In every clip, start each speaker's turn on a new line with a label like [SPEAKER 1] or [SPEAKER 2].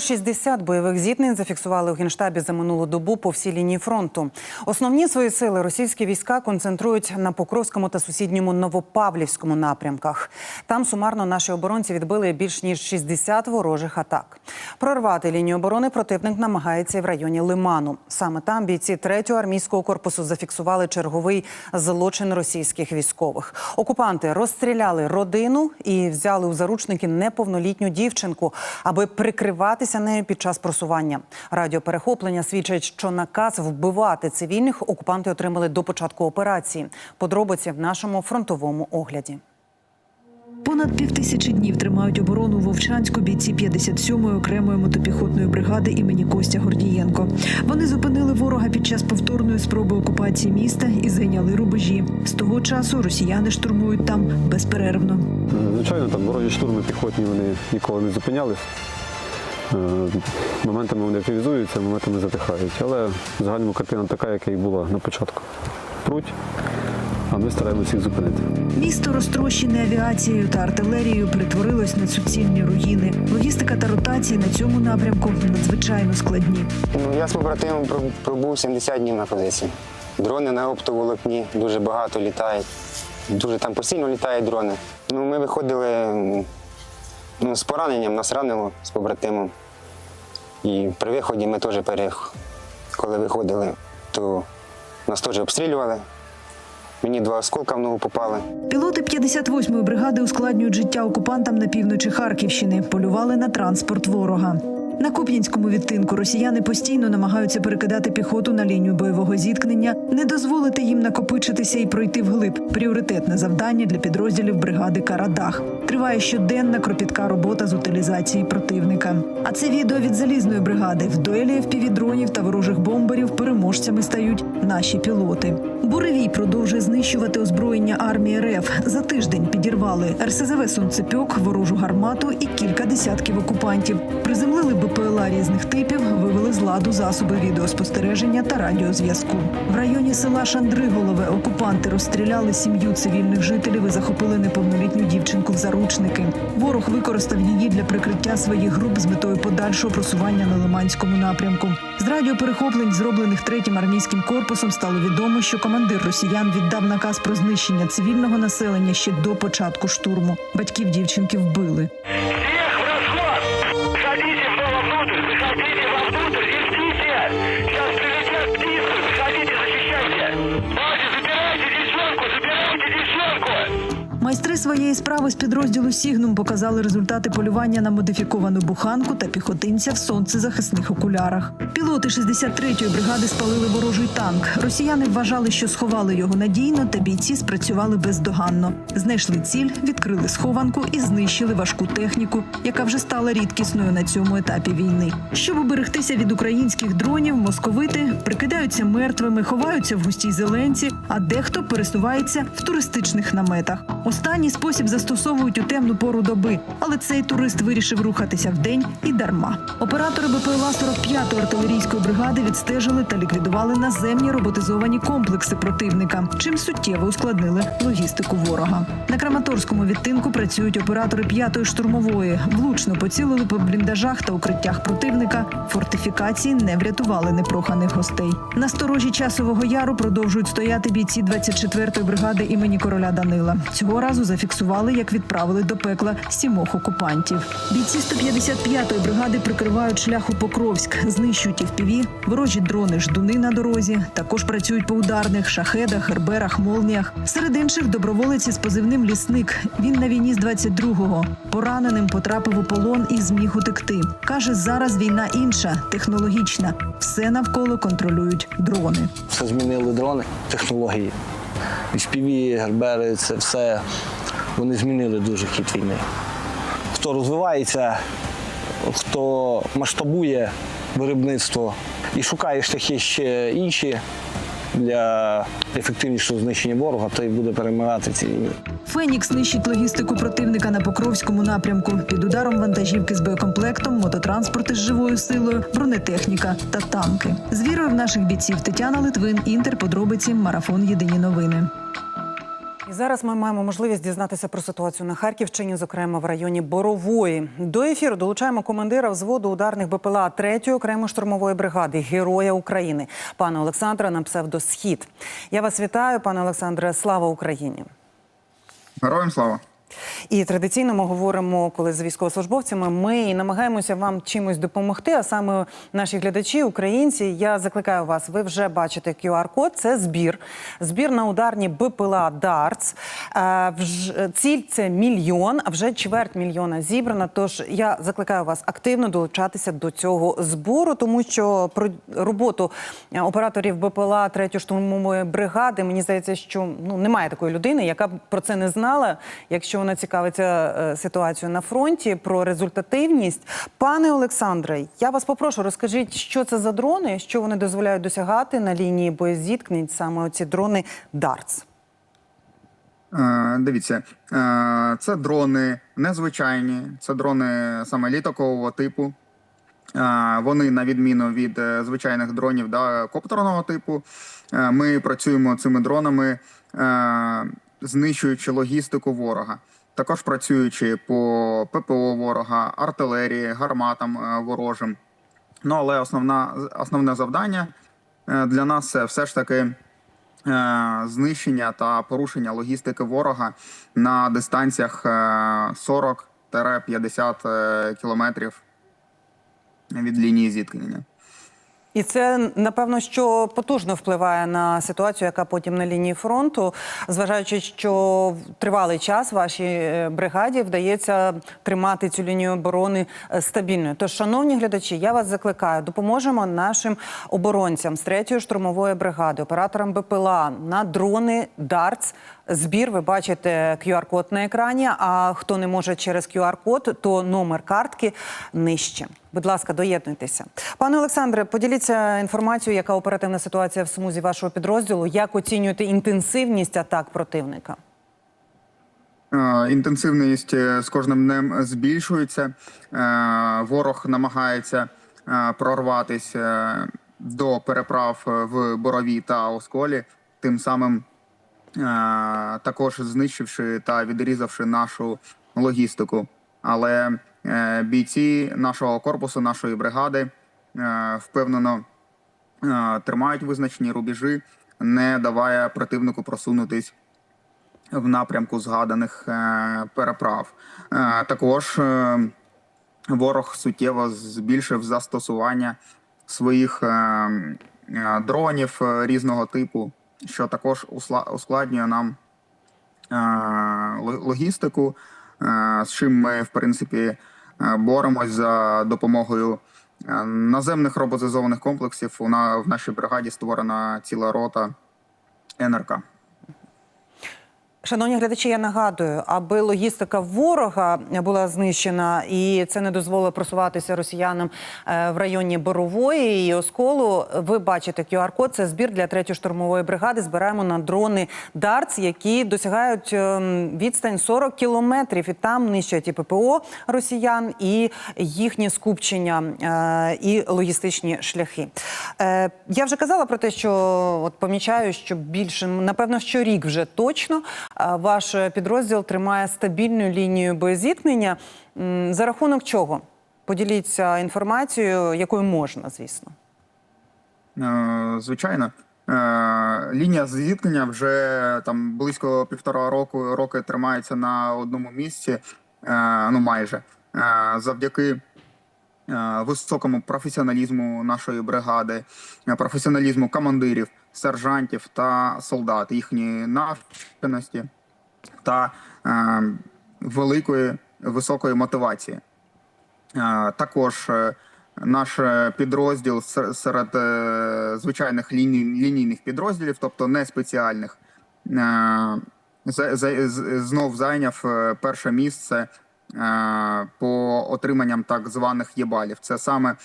[SPEAKER 1] 160 бойових зіткнень зафіксували у генштабі за минулу добу по всій лінії фронту. Основні свої сили російські війська концентрують на Покровському та сусідньому Новопавлівському напрямках. Там сумарно наші оборонці відбили більш ніж 60 ворожих атак. Прорвати лінію оборони противник намагається в районі Лиману. Саме там бійці 3-го армійського корпусу зафіксували черговий злочин російських військових. Окупанти розстріляли родину і взяли у заручники неповнолітню дівчинку, аби прикриватися нею під час просування. Радіоперехоплення свідчать, що наказ вбивати цивільних окупанти отримали до початку операції. Подробиці в нашому фронтовому огляді.
[SPEAKER 2] Понад півтисячі днів тримають оборону Вовчанську бійці 57-ї окремої мотопіхотної бригади імені Костя Гордієнко. Вони зупинили ворога під час повторної спроби окупації міста і зайняли рубежі. З того часу росіяни штурмують там безперервно.
[SPEAKER 3] Звичайно, там ворожі штурми піхотні вони ніколи не зупинялись. Е, Моментами вони активізуються, моментами затихають. Але в загальному картина така, яка і була на початку. Пруть, а ми стараємося їх зупинити.
[SPEAKER 2] Місто розтрощене авіацією та артилерією перетворилось на суцільні руїни. Логістика та ротації на цьому напрямку надзвичайно складні.
[SPEAKER 4] Ну, я з побратимом проб- пробув 70 днів на позиції. Дрони на оптоволокні дуже багато літають. Дуже там постійно літають дрони. Ну, ми виходили ну, з пораненням, нас ранило з побратимом. І при виході ми теж перех... коли виходили, то нас теж обстрілювали. Мені два осколка в ногу попали.
[SPEAKER 2] Пілоти 58-ї бригади ускладнюють життя окупантам на півночі Харківщини, полювали на транспорт ворога. На Куп'янському відтинку росіяни постійно намагаються перекидати піхоту на лінію бойового зіткнення, не дозволити їм накопичитися і пройти вглиб. Пріоритетне завдання для підрозділів бригади Карадах. Триває щоденна кропітка робота з утилізації противника. А це відео від залізної бригади. В дуелі FPV-дронів та ворожих бомберів переможцями стають наші пілоти. Буревій продовжує знищувати озброєння армії РФ. За тиждень підірвали РСЗВ «Сонцепьок», ворожу гармату і кілька десятків окупантів. Приземлили БПЛА різних типів, вивели з ладу засоби відеоспостереження та радіозв'язку. В районі села Шандриголове окупанти розстріляли сім'ю цивільних жителів і захопили неповнолітню дівчинку в заручники. Ворог використав її для прикриття своїх груп з метою подальшого просування на Лиманському напрямку. З радіоперехоплень, зроблених третім армійським корпусом, стало відомо, що командир росіян віддав наказ про знищення цивільного населення ще до початку штурму. Батьків дівчинки вбили. Майстри своєї справи з підрозділу Сігнум показали результати полювання на модифіковану буханку та піхотинця в сонцезахисних окулярах. Пілоти 63-ї бригади спалили ворожий танк. Росіяни вважали, що сховали його надійно, та бійці спрацювали бездоганно. Знайшли ціль, відкрили схованку і знищили важку техніку, яка вже стала рідкісною на цьому етапі війни. Щоб уберегтися від українських дронів, московити прикидаються мертвими, ховаються в густій зеленці, а дехто пересувається в туристичних наметах. Останній спосіб застосовують у темну пору доби, але цей турист вирішив рухатися вдень і дарма. Оператори БПЛА 45-ї артилерійської бригади відстежили та ліквідували наземні роботизовані комплекси противника, чим суттєво ускладнили логістику ворога. На Краматорському відтинку працюють оператори 5-ї штурмової. Влучно поцілили по бліндажах та укриттях противника. Фортифікації не врятували непроханих гостей. На сторожі часового яру продовжують стояти бійці 24-ї бригади імені короля Данила. Цього разу зафіксували, як відправили до пекла сімох окупантів. Бійці 155-ї бригади прикривають шлях у Покровськ, знищують і впіві, ворожі дрони, ждуни на дорозі. Також працюють по ударних шахедах, герберах, молніях. Серед інших доброволець із позивним лісник. Він на війні з 22-го. Пораненим потрапив у полон і зміг утекти. Каже, зараз війна інша, технологічна. Все навколо контролюють дрони.
[SPEAKER 5] Все змінили дрони, технології. FPV, гербери, це все вони змінили дуже хід війни. Хто розвивається, хто масштабує виробництво і шукає шляхи ще інші для ефективнішого знищення ворога, той буде перемагати ці війни.
[SPEAKER 2] Фенікс нищить логістику противника на Покровському напрямку. Під ударом вантажівки з боєкомплектом, мототранспорти з живою силою, бронетехніка та танки. З вірою в наших бійців Тетяна Литвин, Інтер, подробиці, марафон. Єдині новини.
[SPEAKER 1] І зараз ми маємо можливість дізнатися про ситуацію на Харківщині, зокрема в районі Борової. До ефіру долучаємо командира взводу ударних БПЛА 3-ї окремої штурмової бригади Героя України пана Олександра на псевдосхід. Я вас вітаю, пане Олександре. Слава Україні!
[SPEAKER 6] Героям слава!
[SPEAKER 1] І традиційно ми говоримо, коли з військовослужбовцями, ми намагаємося вам чимось допомогти. А саме наші глядачі, українці. Я закликаю вас. Ви вже бачите QR-код. Це збір. Збір на ударні БПЛА Дартс. Е, Ціль це мільйон, а вже чверть мільйона зібрана. Тож я закликаю вас активно долучатися до цього збору, тому що про роботу е, операторів БПЛА 3 штурмової бригади мені здається, що ну немає такої людини, яка б про це не знала. Якщо вона цікавиться е, ситуацією на фронті, про результативність. Пане Олександре, я вас попрошу, розкажіть, що це за дрони, що вони дозволяють досягати на лінії боєзіткнень, саме оці дрони Дартс.
[SPEAKER 6] Е, дивіться, е, це дрони незвичайні, це дрони саме літакового типу. Вони, на відміну від звичайних дронів да, коптерного типу, ми працюємо цими дронами, знищуючи логістику ворога. Також працюючи по ППО ворога, артилерії, гарматам е, ворожим. Ну але основна, основне завдання е, для нас це все ж таки е, знищення та порушення логістики ворога на дистанціях е, 40-50 е, кілометрів від лінії зіткнення.
[SPEAKER 1] І це напевно що потужно впливає на ситуацію, яка потім на лінії фронту, зважаючи, що тривалий час вашій е, бригаді вдається тримати цю лінію оборони е, стабільною. Тож, шановні глядачі, я вас закликаю, допоможемо нашим оборонцям з 3-ї штурмової бригади, операторам БПЛА на дрони Дартс. Збір ви бачите QR-код на екрані. А хто не може через QR-код, то номер картки нижче. Будь ласка, доєднуйтеся. Пане Олександре, поділіться інформацією, яка оперативна ситуація в смузі вашого підрозділу. Як оцінюєте інтенсивність атак противника?
[SPEAKER 6] Е, Інтенсивність е, з кожним днем збільшується. Е, Ворог намагається прорватися до переправ в Борові та Осколі, тим самим також знищивши та відрізавши нашу логістику. Але е, бійці нашого корпусу, нашої бригади е, впевнено е, тримають визначені рубежі, не даває противнику просунутись в напрямку згаданих е, переправ. Е, також е, ворог суттєво збільшив застосування своїх е, е, дронів е, різного типу, що також ускладнює нам е, логістику, е, з чим ми, в принципі, е, боремось за допомогою наземних роботизованих комплексів. У в нашій бригаді створена ціла рота НРК.
[SPEAKER 1] Шановні глядачі, я нагадую, аби логістика ворога була знищена і це не дозволило просуватися росіянам е, в районі Борової і Осколу. Ви бачите QR-код. Це збір для 3-ї штурмової бригади. Збираємо на дрони Дартс, які досягають ем, відстань 40 кілометрів, і там нищать і ППО росіян, і їхнє скупчення е, і логістичні шляхи. Е, Я вже казала про те, що от помічаю, що більше напевно, що рік вже точно ваш підрозділ тримає стабільну лінію боєзіткнення. За рахунок чого? Поділіться інформацією, якою можна, звісно.
[SPEAKER 6] Е, Звичайно. Е, Лінія зіткнення вже там близько півтора року роки тримається на одному місці, е, ну майже завдяки високому професіоналізму нашої бригади, професіоналізму командирів, сержантів та солдат, їхньої навченості та е, великої високої мотивації. Е, Також е, наш е, підрозділ сер- серед е, звичайних ліній, лінійних підрозділів, тобто не спеціальних, е, знов зайняв е, перше місце по отриманням так званих єбалів. Це саме е,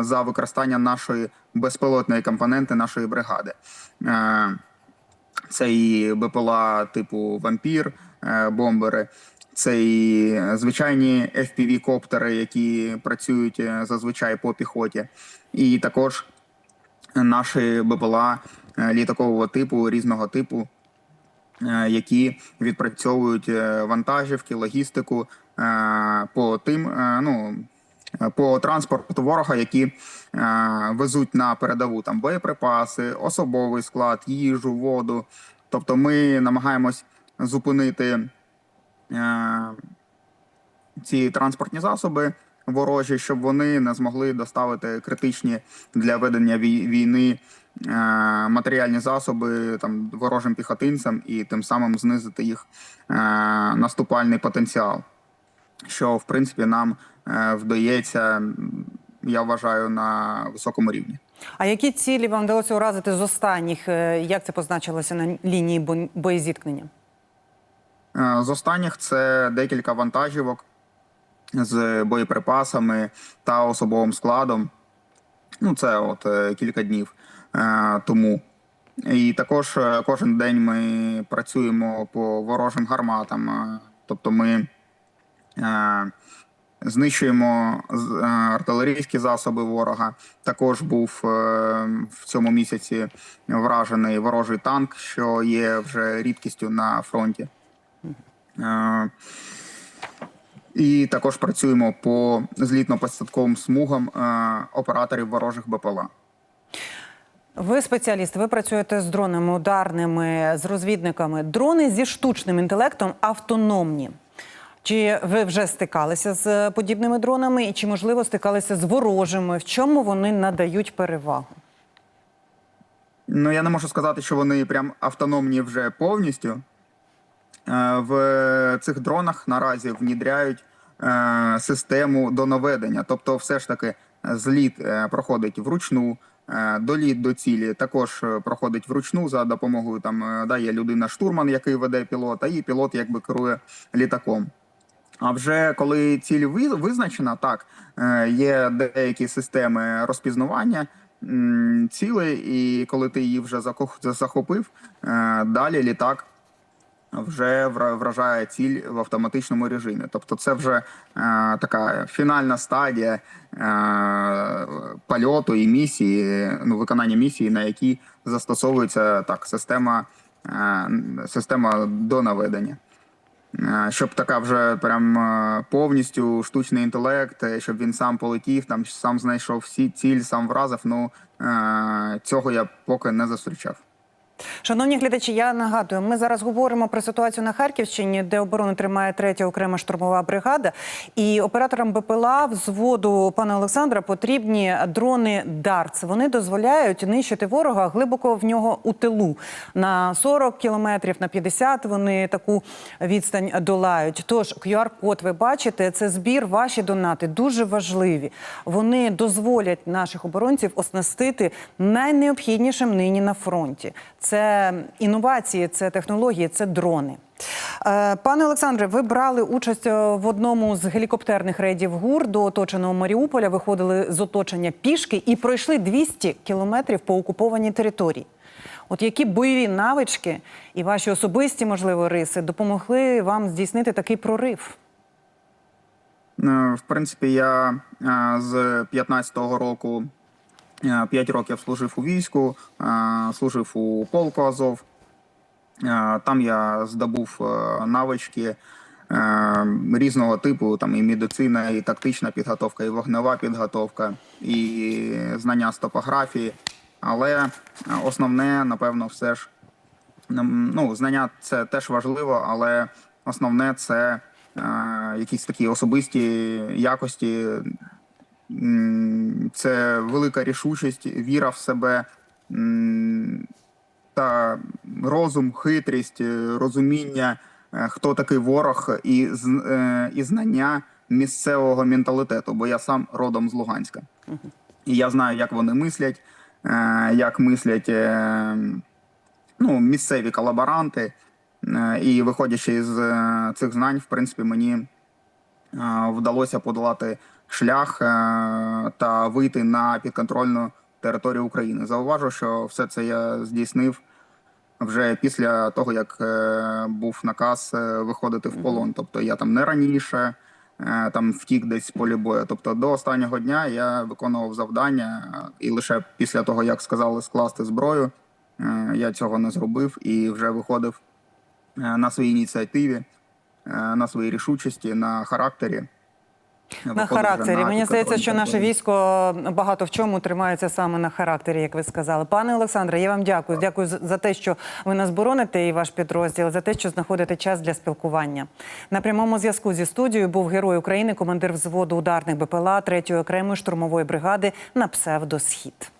[SPEAKER 6] за використання нашої безпілотної компоненти нашої бригади. Е, Це і БПЛА типу вампір, е, бомбери, це і е, звичайні FPV-коптери, які працюють е, зазвичай по піхоті, і також наші БПЛА е, літакового типу, різного типу, е, які відпрацьовують е, вантажівки, логістику е, по тим, е, ну е, по транспорту ворога, які е, везуть на передову там боєприпаси, особовий склад, їжу, воду. Тобто, ми намагаємось зупинити е, ці транспортні засоби ворожі, щоб вони не змогли доставити критичні для ведення війни е, матеріальні засоби там ворожим піхотинцям і тим самим знизити їх е, наступальний потенціал, що в принципі нам е, вдається, я вважаю, на високому рівні.
[SPEAKER 1] А які цілі вам вдалося уразити з останніх? Е, Як це позначилося на лінії боєзіткнення?
[SPEAKER 6] Е, З останніх це декілька вантажівок з боєприпасами та особовим складом. Ну, це от кілька днів тому. І також кожен день ми працюємо по ворожим гарматам. Тобто ми знищуємо з- е, артилерійські засоби ворога. Також був е, в цьому місяці вражений ворожий танк, що є вже рідкістю на фронті. Е, І також працюємо по злітно-посадковим смугам е, операторів ворожих БПЛА.
[SPEAKER 1] Ви спеціаліст, ви працюєте з дронами ударними, з розвідниками. Дрони зі штучним інтелектом автономні. Чи ви вже стикалися з подібними дронами, і чи можливо стикалися з ворожими? В чому вони надають перевагу?
[SPEAKER 6] Ну, я не можу сказати, що вони прям автономні вже повністю. Е, В цих дронах наразі внідряють е, систему до наведення. Тобто, все ж таки, зліт е, проходить вручну, доліт до цілі також проходить вручну за допомогою там е, да, є людина-штурман, який веде пілота, і пілот якби керує літаком. А вже коли ціль ви- визначена, так е, є деякі системи розпізнавання м, цілей, і коли ти її вже захопив, е, далі літак вже вражає ціль в автоматичному режимі. Тобто, це вже е, така фінальна стадія польоту і місії, ну виконання місії, на якій застосовується так система, система до наведення. Е, Щоб така вже прям е, повністю штучний інтелект, е, щоб він сам полетів, там сам знайшов всі ціль, сам вразив. Ну цього я поки не зустрічав.
[SPEAKER 1] Шановні глядачі, я нагадую, ми зараз говоримо про ситуацію на Харківщині, де оборону тримає третя окрема штурмова бригада. І операторам БПЛА взводу пана Олександра потрібні дрони Дарц. Вони дозволяють нищити ворога глибоко в нього у тилу. На 40 кілометрів, на 50 вони таку відстань долають. Тож QR-код ви бачите, це збір. Ваші донати дуже важливі. Вони дозволять наших оборонців оснастити найнеобхіднішим нині на фронті. Це інновації, це технології, це дрони. Е, Пане Олександре, ви брали участь е, в одному з гелікоптерних рейдів ГУР до оточеного Маріуполя. Виходили з оточення пішки і пройшли 200 кілометрів по окупованій території. От які бойові навички і ваші особисті, можливо, риси допомогли вам здійснити такий прорив?
[SPEAKER 6] Е, В принципі, я з 15-го року 5 років служив у війську, е, служив у полку Азов. Е, Там я здобув е, навички е, різного типу, там і медицина, і тактична підготовка, і вогнева підготовка, і знання з топографії. Але е, основне, напевно, все ж ну, знання це теж важливо, але основне це е, якісь такі особисті якості. Це велика рішучість, віра в себе та розум, хитрість, розуміння, е, хто такий ворог, і, е, і знання місцевого менталітету, бо я сам родом з Луганська. І я знаю, як вони мислять, е, як мислять ну, місцеві колаборанти. І виходячи з цих знань, в принципі, мені вдалося подолати шлях е, та вийти на підконтрольну територію України. Зауважу, що все це я здійснив вже після того, як е, був наказ е, виходити в полон. Тобто я там не раніше е, там втік десь з полі бою. Тобто до останнього дня я виконував завдання, е, і лише після того, як сказали скласти зброю, е, я цього не зробив і вже виходив е, на своїй ініціативі, е, на своїй рішучості, на характері.
[SPEAKER 1] На характері. Мені здається, що наше військо багато в чому тримається саме на характері, як ви сказали. Пане Олександре, я вам дякую. Дякую за- за те, що ви нас бороните і ваш підрозділ, за те, що знаходите час для спілкування. На прямому зв'язку зі студією був герой України, командир взводу ударних БПЛА 3-ї окремої штурмової бригади на псевдосхід.